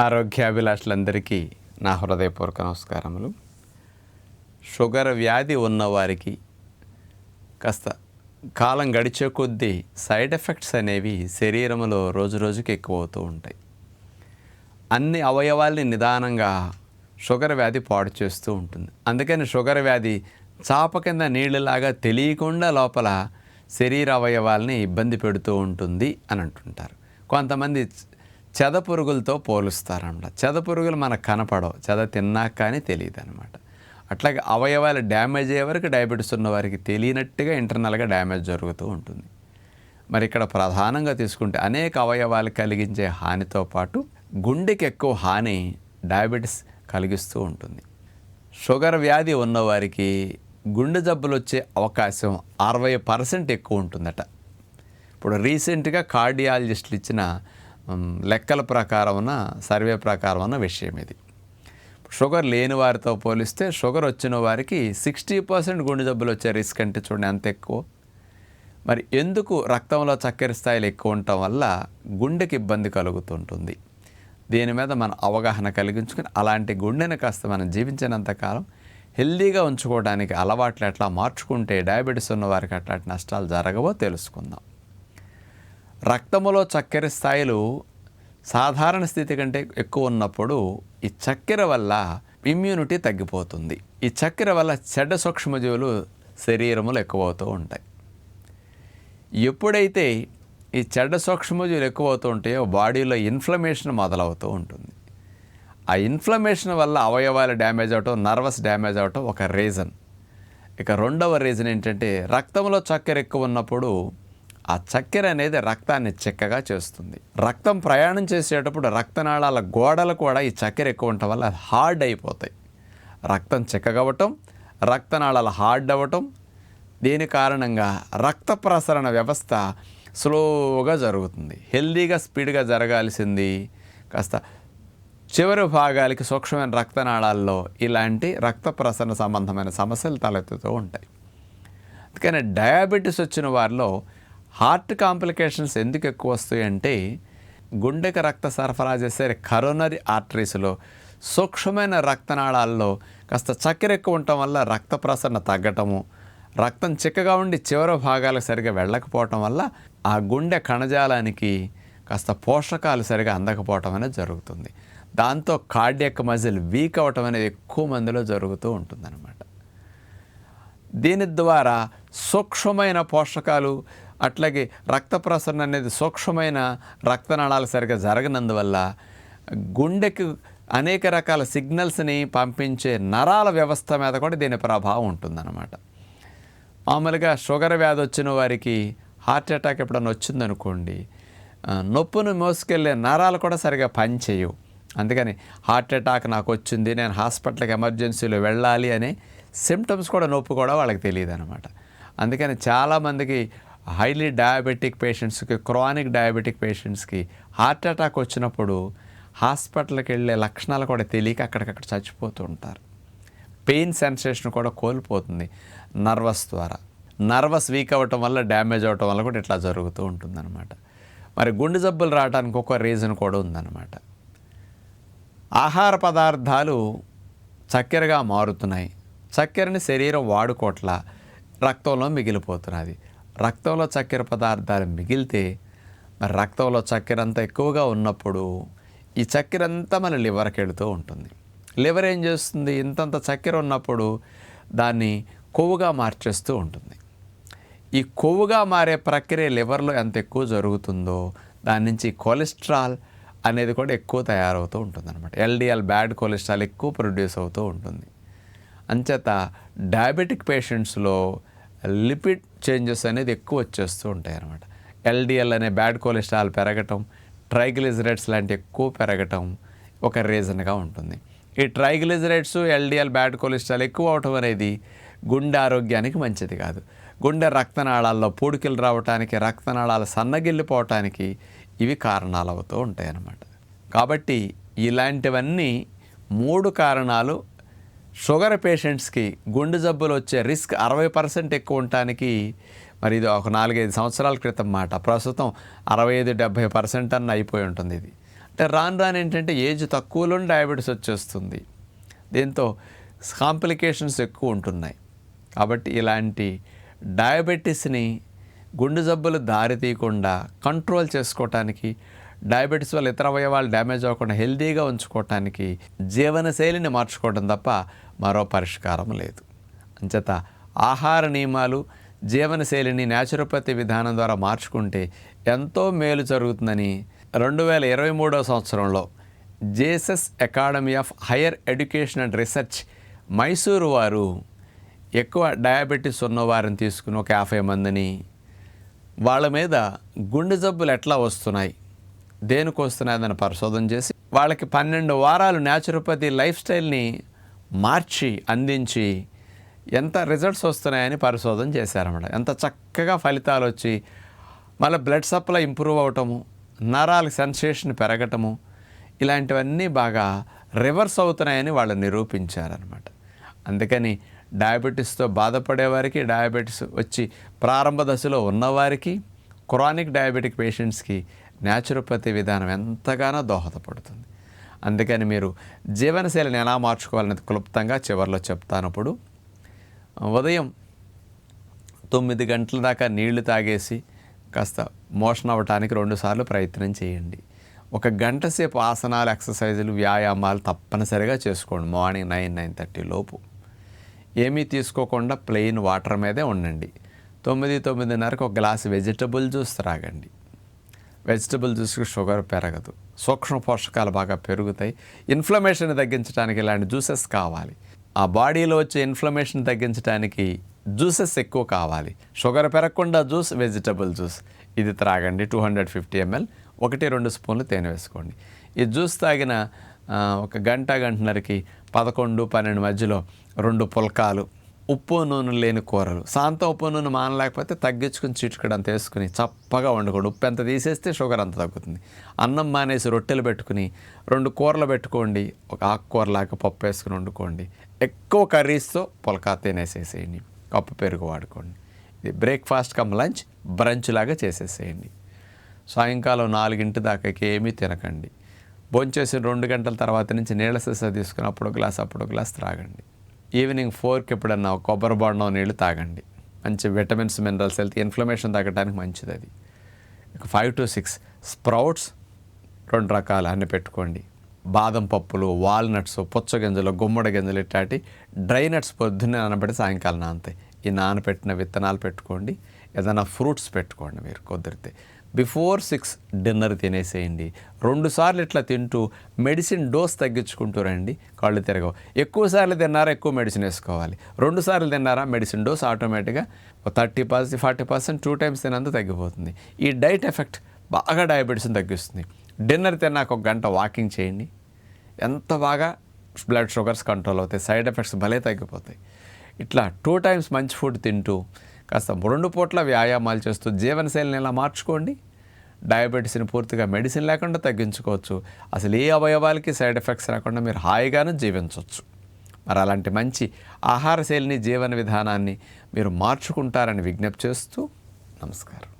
ఆరోగ్యాభిలాషులందరికీ నా హృదయపూర్వక నమస్కారములు. షుగర్ వ్యాధి ఉన్నవారికి కాస్త కాలం గడిచే కొద్దీ సైడ్ ఎఫెక్ట్స్ అనేవి శరీరంలో రోజు రోజుకి ఎక్కువ అవుతూ ఉంటాయి. అన్ని అవయవాల్ని నిదానంగా షుగర్ వ్యాధి పాడు చేస్తూ ఉంటుంది. అందుకని షుగర్ వ్యాధి చాప కింద నీళ్ళలాగా తెలియకుండా లోపల శరీర అవయవాల్ని ఇబ్బంది పెడుతూ ఉంటుంది అని అంటుంటారు. కొంతమంది చెద పురుగులతో పోలుస్తారన్నమాట చెద పురుగులు మనకు కనపడవు. చెద తిన్నాక కానీ తెలియదు అనమాట అట్లాగే అవయవాలు డ్యామేజ్ అయ్యే వరకు డయాబెటీస్ ఉన్న వారికి తెలియనట్టుగా ఇంటర్నల్గా డ్యామేజ్ జరుగుతూ ఉంటుంది. మరి ఇక్కడ ప్రధానంగా తీసుకుంటే అనేక అవయవాలు కలిగించే హానితో పాటు గుండెకి ఎక్కువ హాని డయాబెటీస్ కలిగిస్తూ ఉంటుంది. షుగర్ వ్యాధి ఉన్నవారికి గుండె జబ్బులు వచ్చే అవకాశం అరవై పర్సెంట్ ఎక్కువ ఉంటుందట. ఇప్పుడు రీసెంట్గా కార్డియాలజిస్టులు ఇచ్చిన లెక్కల ప్రకారమున సర్వే ప్రకారం ఉన్న విషయం ఇది. షుగర్ లేని వారితో పోలిస్తే షుగర్ వచ్చిన వారికి సిక్స్టీ పర్సెంట్ గుండె జబ్బులు వచ్చే రిస్క్ అంటే చూడండి అంత ఎక్కువ. మరి ఎందుకు రక్తంలో చక్కెర స్థాయిలు ఎక్కువ ఉండటం వల్ల గుండెకి ఇబ్బంది కలుగుతుంటుంది? దీని మీద మన అవగాహన కలిగించుకుని అలాంటి గుండెని కాస్త మనం జీవించినంత కాలం హెల్దీగా ఉంచుకోవడానికి అలవాట్లు ఎట్లా మార్చుకుంటే డయాబెటీస్ ఉన్న వారికి అట్లాంటి నష్టాలు జరగవో తెలుసుకుందాం. రక్తములో చక్కెర స్థాయిలు సాధారణ స్థితి కంటే ఎక్కువ ఉన్నప్పుడు ఈ చక్కెర వల్ల ఇమ్యూనిటీ తగ్గిపోతుంది. ఈ చక్కెర వల్ల చెడ్డ సూక్ష్మజీవులు శరీరములు ఎక్కువ అవుతూ ఉంటాయి. ఎప్పుడైతే ఈ చెడ్డ సూక్ష్మజీవులు ఎక్కువ అవుతూ ఉంటాయో బాడీలో ఇన్ఫ్లమేషన్ మొదలవుతూ ఉంటుంది. ఆ ఇన్ఫ్లమేషన్ వల్ల అవయవాలు డ్యామేజ్ అవటం నర్వస్ డ్యామేజ్ అవటం ఒక రీజన్ ఇక రెండవ రీజన్ ఏంటంటే రక్తంలో చక్కెర ఎక్కువ ఉన్నప్పుడు ఆ చక్కెర అనేది రక్తాన్ని చిక్కగా చేస్తుంది. రక్తం ప్రయాణం చేసేటప్పుడు రక్తనాళాల గోడలు కూడా ఈ చక్కెర ఎక్కువ ఉండటం వల్ల హార్డ్ అయిపోతాయి. రక్తం చిక్కగవటం రక్తనాళాలు హార్డ్ అవ్వటం దీని కారణంగా రక్త ప్రసరణ వ్యవస్థ స్లోగా జరుగుతుంది. హెల్దీగా స్పీడ్గా జరగాల్సింది కాస్త చివరి భాగాలకి సూక్ష్మమైన రక్తనాళాల్లో ఇలాంటి రక్త ప్రసరణ సంబంధమైన సమస్యలు తలెత్తుతూ ఉంటాయి. అందుకని డయాబెటీస్ వచ్చిన వారిలో హార్ట్ కాంప్లికేషన్స్ ఎందుకు ఎక్కువ వస్తాయి అంటే గుండెకి రక్త సరఫరా చేసే కరోనరీ ఆర్టరీస్లో సూక్ష్మమైన రక్తనాళాల్లో కాస్త చక్కెర ఎక్కువ ఉండటం వల్ల రక్త ప్రసరణ తగ్గటము రక్తం చిక్కగా ఉండి చివరి భాగాలకు సరిగా వెళ్ళకపోవటం వల్ల ఆ గుండె కణజాలానికి కాస్త పోషకాలు సరిగా అందకపోవటం అనేది జరుగుతుంది. దాంతో కార్డియక్ మజిల్ వీక్ అవ్వటం అనేది ఎక్కువ మందిలో జరుగుతూ ఉంటుందన్నమాట. దీని ద్వారా సూక్ష్మమైన పోషకాలు అట్లాగే రక్త ప్రసరణ అనేది సూక్ష్మమైన రక్తనాళాలు సరిగా జరగనందువల్ల గుండెకు అనేక రకాల సిగ్నల్స్ని పంపించే నరాల వ్యవస్థ మీద కూడా దీని ప్రభావం ఉంటుందన్నమాట. మామూలుగా షుగర్ వ్యాధి వచ్చిన వారికి హార్ట్ అటాక్ ఎప్పుడన్నా వచ్చిందనుకోండి నొప్పును మోసుకెళ్ళే నరాలు కూడా సరిగా పనిచేయవు. అందుకని హార్ట్ అటాక్ నాకు వచ్చింది నేను హాస్పిటల్కి ఎమర్జెన్సీలో వెళ్ళాలి అనే సిమ్టమ్స్ కూడా నొప్పి కూడా వాళ్ళకి తెలియదు అనమాట అందుకని చాలామందికి హైలీ డయాబెటిక్ పేషెంట్స్కి క్రానిక్ డయాబెటిక్ పేషెంట్స్కి హార్ట్ అటాక్ వచ్చినప్పుడు హాస్పిటల్కి వెళ్ళే లక్షణాలు కూడా తెలియక అక్కడికక్కడ చచ్చిపోతూ ఉంటారు. పెయిన్ సెన్సేషన్ కూడా కోల్పోతుంది నర్వస్ ద్వారా. నర్వస్ వీక్ అవ్వటం వల్ల డ్యామేజ్ అవ్వటం వల్ల కూడా ఇట్లా జరుగుతూ ఉంటుందన్నమాట. మరి గుండె జబ్బులు రావడానికి ఒక రీజన్ కూడా ఉందన్నమాట. ఆహార పదార్థాలు చక్కెరగా మారుతున్నాయి. చక్కెరని శరీరం వాడుకోట్ల రక్తంలో మిగిలిపోతున్నది. రక్తంలో చక్కెర పదార్థాలు మిగిలితే మరి రక్తంలో చక్కెర అంతా ఎక్కువగా ఉన్నప్పుడు ఈ చక్కెర అంతా మన లివర్కి వెళుతూ ఉంటుంది. లివర్ ఏం చేస్తుంది? ఇంతంత చక్కెర ఉన్నప్పుడు దాన్ని కొవ్వుగా మార్చేస్తూ ఉంటుంది. ఈ కొవ్వుగా మారే ప్రక్రియ లివర్లో ఎంత ఎక్కువ జరుగుతుందో దాని నుంచి కొలెస్ట్రాల్ అనేది కూడా ఎక్కువ తయారవుతూ ఉంటుంది అనమాట ఎల్డిఎల్ బ్యాడ్ కొలెస్ట్రాల్ ఎక్కువ ప్రొడ్యూస్ అవుతూ ఉంటుంది. అంచేత డయాబెటిక్ పేషెంట్స్లో లిపిడ్ చేంజెస్ అనేది ఎక్కువ వచ్చేస్తూ ఉంటాయి అన్నమాట. ఎల్డిఎల్ అనే బ్యాడ్ కొలెస్ట్రాల్ పెరగటం ట్రైగ్లిజరైడ్స్ లాంటి ఎక్కువ పెరగటం ఒక రీజన్గా ఉంటుంది. ఈ ట్రైగ్లిజరైడ్స్ ఎల్డిఎల్ బ్యాడ్ కొలెస్ట్రాల్ ఎక్కువ అవటం అనేది గుండె ఆరోగ్యానికి మంచిది కాదు. గుండె రక్తనాళాల్లో పూడికలు రావటానికి రక్తనాళాలు సన్నగిల్లిపోవటానికి ఇవి కారణాలు అవుతూ ఉంటాయి అన్నమాట కాబట్టి ఇలాంటివన్నీ మూడు కారణాలు షుగర్ పేషెంట్స్కి గుండె జబ్బులు వచ్చే రిస్క్ అరవై పర్సెంట్ ఎక్కువ ఉండటానికి మరి ఇది ఒక నాలుగైదు సంవత్సరాల క్రితం మాట. ప్రస్తుతం అరవై ఐదు డెబ్భై పర్సెంట్ అన్న అయిపోయి ఉంటుంది ఇది. అంటే రాను రాను ఏంటంటే ఏజ్ తక్కువలో డయాబెటీస్ వచ్చేస్తుంది. దీంతో కాంప్లికేషన్స్ ఎక్కువ ఉంటున్నాయి. కాబట్టి ఇలాంటి డయాబెటీస్ని గుండె జబ్బులు దారి తీయకుండా కంట్రోల్ చేసుకోవటానికి డయాబెటీస్ వల్ల ఇతర అవయవాలు డ్యామేజ్ అవ్వకుండా హెల్దీగా ఉంచుకోవటానికి జీవనశైలిని మార్చుకోవడం తప్ప మరో పరిష్కారం లేదు. అంచేత ఆహార నియమాలు జీవనశైలిని న్యాచురోపతి విధానం ద్వారా మార్చుకుంటే ఎంతో మేలు జరుగుతుందని రెండు వేల ఇరవై మూడవ సంవత్సరంలో JSS academy of higher education and research Mysuru వారు ఎక్కువ డయాబెటీస్ ఉన్న వారిని తీసుకుని ఒక యాభై మందిని వాళ్ళ మీద గుండె జబ్బులు ఎట్లా వస్తున్నాయి? దేనికి వస్తున్నాయని పరిశోధన చేసి వాళ్ళకి పన్నెండు వారాలు న్యాచురోపతి లైఫ్ స్టైల్ని మార్చి అందించి ఎంత రిజల్ట్స్ వస్తున్నాయని పరిశోధన చేశారన్నమాట. ఎంత చక్కగా ఫలితాలు వచ్చి మళ్ళీ బ్లడ్ సప్లై ఇంప్రూవ్ అవటము నరాల సెన్సేషన్ పెరగటము ఇలాంటివన్నీ బాగా రివర్స్ అవుతున్నాయని వాళ్ళు నిరూపించారనమాట అందుకని డయాబెటీస్తో బాధపడే వారికి డయాబెటీస్ వచ్చి ప్రారంభ దశలో ఉన్నవారికి క్రానిక్ డయాబెటిక్ పేషెంట్స్కి న్యాచురోపతి విధానం ఎంతగానో దోహదపడుతుంది. అందుకని మీరు జీవనశైలిని ఎలా మార్చుకోవాలనేది క్లుప్తంగా చివరిలో చెప్తానప్పుడు ఉదయం తొమ్మిది గంటల దాకా నీళ్ళు తాగేసి కాస్త మోషన్ అవ్వటానికి రెండుసార్లు ప్రయత్నం చేయండి. ఒక గంట సేపు ఆసనాలు ఎక్సర్సైజులు వ్యాయామాలు తప్పనిసరిగా చేసుకోండి. మార్నింగ్ నైన్ నైన్ థర్టీ లోపు. ఏమీ తీసుకోకుండా ప్లెయిన్ వాటర్ మీదే ఉండండి. తొమ్మిది తొమ్మిదిన్నరకు ఒక గ్లాస్ వెజిటబుల్ జ్యూస్ త్రాగండి. వెజిటబుల్ జ్యూస్కి షుగర్ పెరగదు. సూక్ష్మ పోషకాలు బాగా పెరుగుతాయి. ఇన్ఫ్లమేషన్ తగ్గించడానికి ఇలాంటి జ్యూసెస్ కావాలి. ఆ బాడీలో వచ్చే ఇన్ఫ్లమేషన్ తగ్గించడానికి జ్యూసెస్ ఎక్కువ కావాలి. షుగర్ పెరగకుండా జ్యూస్ వెజిటబుల్ జ్యూస్ ఇది త్రాగండి. టూ హండ్రెడ్ ఫిఫ్టీ ఎంఎల్ ఒకటి రెండు స్పూన్లు తేనె వేసుకోండి. ఈ జ్యూస్ తాగిన ఒక గంట గంటన్నరకి పదకొండు పన్నెండు మధ్యలో రెండు పుల్కాలు ఉప్పు నూనె లేని కూరలు. సాంతం ఉప్పు నూనె మానలేకపోతే తగ్గించుకుని చిటుకడు అంత వేసుకుని చప్పగా వండుకోండి. ఉప్పు ఎంత తీసేస్తే షుగర్ అంత తగ్గుతుంది. అన్నం మానేసి రొట్టెలు పెట్టుకుని రెండు కూరలు పెట్టుకోండి. ఒక ఆకుకూరలాగా పప్పు వేసుకుని వండుకోండి. ఎక్కువ కర్రీస్తో పుల్కా తినేసేసేయండి. కప్పు పెరుగు వాడుకోండి. ఇది బ్రేక్ఫాస్ట్ కమ్ లంచ్ బ్రంచ్ లాగా చేసేసేయండి. సాయంకాలం నాలుగింటి దాకా ఏమీ తినకండి. భోంచేసి రెండు గంటల తర్వాత నుంచి నీళ్ళ సీసా తీసుకుని అప్పుడు గ్లాస్ అప్పుడు గ్లాస్ త్రాగండి. ఈవినింగ్ ఫోర్కి ఎప్పుడన్నా కొబ్బరి బొండం నీళ్ళు తాగండి. మంచి విటమిన్స్ మినరల్స్ హెల్త్ ఇన్ఫ్లమేషన్ తగ్గడానికి మంచిది అది ఫైవ్ టు సిక్స్ స్ప్రౌట్స్ రెండు రకాలు అన్ని పెట్టుకోండి. బాదం పప్పులు వాల్నట్స్ పుచ్చగింజలు గుమ్మడి గింజలు ఇట్లాంటి డ్రై నట్స్ పొద్దున్నే నానబెట్టి సాయంకాలం నానతాయి. ఈ నానబెట్టిన విత్తనాలు పెట్టుకోండి. ఏదైనా ఫ్రూట్స్ పెట్టుకోండి మీరు కుదిరితే. బిఫోర్ సిక్స్ డిన్నర్ తినేసేయండి. రెండుసార్లు ఇట్లా తింటూ మెడిసిన్ డోస్ తగ్గించుకుంటూ రండి. కళ్ళు తిరగవు. ఎక్కువ సార్లు తిన్నారా ఎక్కువ మెడిసిన్ వేసుకోవాలి. రెండు సార్లు తిన్నారా మెడిసిన్ డోస్ ఆటోమేటిక్గా thirty percent forty percent two times తినంత తగ్గిపోతుంది. ఈ డైట్ ఎఫెక్ట్ బాగా డయాబెటీస్ని తగ్గిస్తుంది. డిన్నర్ తిన్నాక ఒక గంట వాకింగ్ చేయండి. ఎంత బాగా బ్లడ్ షుగర్స్ కంట్రోల్ అవుతాయి సైడ్ ఎఫెక్ట్స్ భలే తగ్గిపోతాయి. ఇట్లా టూ టైమ్స్ మంచి ఫుడ్ తింటూ కాస్త రెండు పూట్ల వ్యాయామాలు చేస్తూ జీవనశైలిని ఇలా మార్చుకోండి? డయాబెటీస్ని పూర్తిగా మెడిసిన్ లేకుండా తగ్గించుకోవచ్చు. అసలు ఏ అవయవాలకి సైడ్ ఎఫెక్ట్స్ రాకుండా మీరు హాయిగాను జీవించవచ్చు మరి అలాంటి మంచి ఆహార శైలిని జీవన విధానాన్ని మీరు మార్చుకుంటారని విజ్ఞప్తి చేస్తూ నమస్కారం.